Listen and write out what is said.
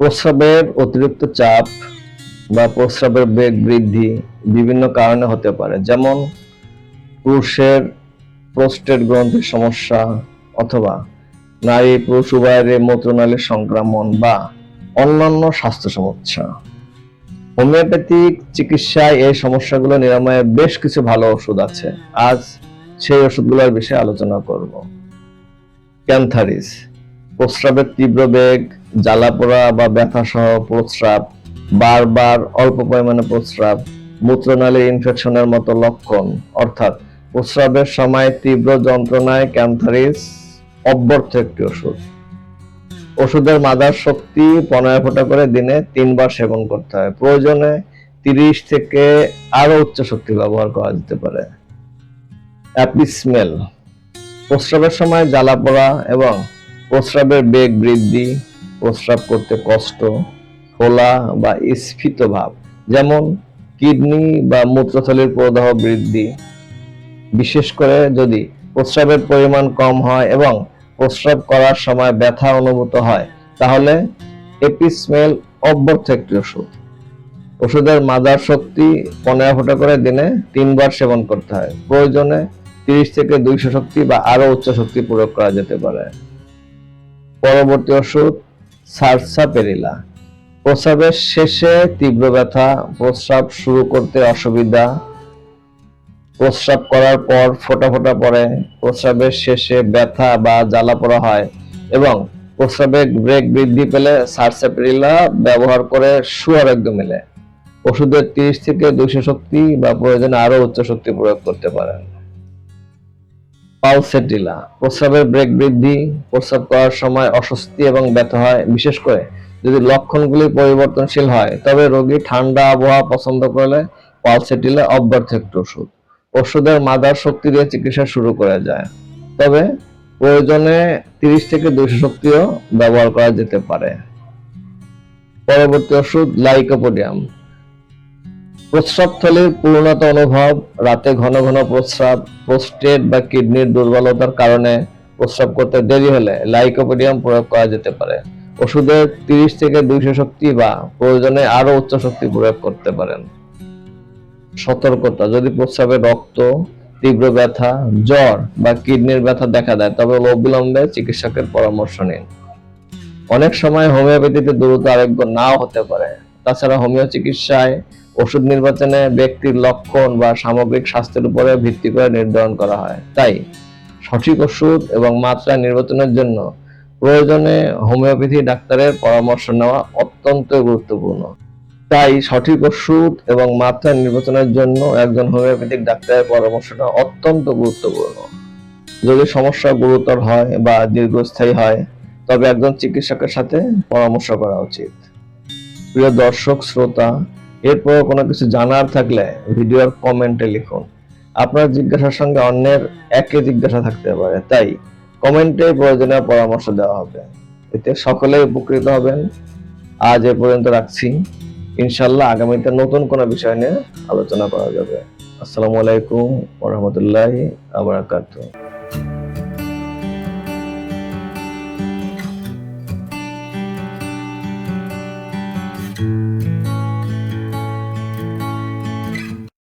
প্রস্রাবের অতিরিক্ত চাপ বা প্রস্রাবের বেগ বৃদ্ধি বিভিন্ন কারণে হতে পারে, যেমন পুরুষের প্রোস্টেট গ্রন্থির সমস্যা অথবা নারী, পুরুষ উভয়ের মূত্রনালীর সংক্রমণ বা অন্যান্য স্বাস্থ্য সমস্যা। হোমিওপ্যাথিক চিকিৎসায় এই সমস্যাগুলো নিরাময়ে বেশ কিছু ভালো ওষুধ আছে। আজ সেই ওষুধগুলোর বিষয়ে আলোচনা করব। ক্যান্থারিস, প্রস্রাবের তীব্র বেগ জ্বালাপোড়া বা ব্যথা সহ প্রস্রাব, বারবার অল্প পরিমাণে প্রস্রাব, মূত্রনালী ইনফেকশনের মতো লক্ষণ, অর্থাৎ প্রস্রাবের সময় তীব্র যন্ত্রণায় ক্যান্থারিস অব্যর্থ একটি ওষুধ। ওষুধের মাদার শক্তি পনেরো ফোঁটা করে দিনে তিনবার সেবন করতে হয়। প্রয়োজনে তিরিশ থেকে আরও উচ্চ শক্তি ব্যবহার করা যেতে পারে। অ্যাপিসমেল প্রস্রাবের সময় জ্বালা পোড়া এবং প্রস্রাবের বেগ বৃদ্ধি প্রস্রাব করতে কষ্ট, ফোলা বা স্ফীত ভাব, যেমন কিডনি বা মূত্রথলির প্রদাহ বৃদ্ধি। বিশেষ করে যদি প্রস্রাবের পরিমাণ কম হয় এবং প্রস্রাব করার সময় ব্যথা অনুভূত হয়, তাহলে এপিসমেল অব্যর্থ একটি ওষুধ। ওষুধের মাদার শক্তি পনেরো ফোঁটা করে দিনে তিনবার সেবন করতে হয়। প্রয়োজনে তিরিশ থেকে দুইশো শক্তি বা আরও উচ্চ শক্তি প্রয়োগ করা যেতে পারে। পরবর্তী ওষুধ সারসাপেরিলা প্রস্রাবের শেষে তীব্র ব্যথা, প্রস্রাব শুরু করতে অসুবিধা। প্রস্রাব করার পর ফোঁটা ফোঁটা পড়ে, প্রস্রাবের শেষে ব্যথা বা জ্বালা পোড়া হয় এবং প্রস্রাবে ব্রেক বৃদ্ধি পেলে সারসাপেরিলা ব্যবহার করে সুয়ারোগ্য মেলে। ওষুধের তিরিশ থেকে দুইশো শক্তি বা প্রয়োজনে আরও উচ্চ শক্তি প্রয়োগ করতে পারেন। পালসেটিলা প্রস্রাবের ব্রেক বৃদ্ধি, প্রস্রাব করার সময় অস্বস্তি এবং ব্যথা হয়। বিশেষ করে যদি লক্ষণগুলি পরিবর্তনশীল হয়, তবে রোগী ঠান্ডা আবহাওয়া পছন্দ করলে পালসেটিলা অব্যর্থ একটি ওষুধ। ওষুধের মাদার শক্তি দিয়ে চিকিৎসা শুরু করা যায়। তবে প্রয়োজনে তিরিশ থেকে দুইশো শক্তিও ব্যবহার করা যেতে পারে। পরবর্তী ওষুধ লাইকোপোডিয়াম। প্রস্রাবথলির পূর্ণতা অনুভব, রাতে ঘন ঘন প্রস্রাব, প্রোস্টেট বা কিডনির দুর্বলতার কারণে প্রস্রাব করতে দেরি হলে লাইকোপোডিয়াম প্রয়োগ করা যেতে পারে। ওষুধের তিরিশ থেকে দুইশো শক্তি বা প্রয়োজনে আরও উচ্চ শক্তি প্রয়োগ করতে পারেন। সতর্কতা, যদি প্রস্রাবে রক্ত, তীব্র ব্যথা, জ্বর বা কিডনির ব্যথা দেখা দেয়, তবে অবিলম্বে চিকিৎসকের পরামর্শ নিন। অনেক সময় হোমিওপ্যাথিতে দ্রুত আরোগ্য নাও হতে পারে। তাছাড়া হোমিও চিকিৎসায় ওষুধ নির্বাচনে ব্যক্তির লক্ষণ বা সামগ্রিক স্বাস্থ্যের উপরে ভিত্তি করে নির্ধারণ করা হয়। তাই সঠিক ওষুধ এবং মাত্রা নির্বাচনের জন্য প্রয়োজনে হোমিওপ্যাথি ডাক্তারের পরামর্শ নেওয়া অত্যন্ত গুরুত্বপূর্ণ। তাই সঠিক ওষুধ এবং মাত্রা নির্বাচনের জন্য একজন হোমিওপ্যাথিক ডাক্তারের পরামর্শ নেওয়া অত্যন্ত গুরুত্বপূর্ণ। যদি সমস্যা গুরুতর হয় বা দীর্ঘস্থায়ী হয়, তবে একজন চিকিৎসকের সাথে পরামর্শ করা উচিত। প্রিয় দর্শক, শ্রোতা এরপর কোনো কিছু জানার থাকলে ভিডিওর কমেন্টে লিখুন। আপনার জিজ্ঞাসার সঙ্গে অন্যের একই জিজ্ঞাসা থাকতে পারে, তাই কমেন্টে প্রয়োজনীয় পরামর্শ দেওয়া হবে। এতে সকলে উপকৃত হবেন। আজ এ পর্যন্ত রাখছি। ইনশাল্লাহ আগামীতে নতুন কোনো বিষয় নিয়ে আলোচনা করা যাবে। আসসালামু আলাইকুম ওরহমতুল্লাহি আবরাকাতুহ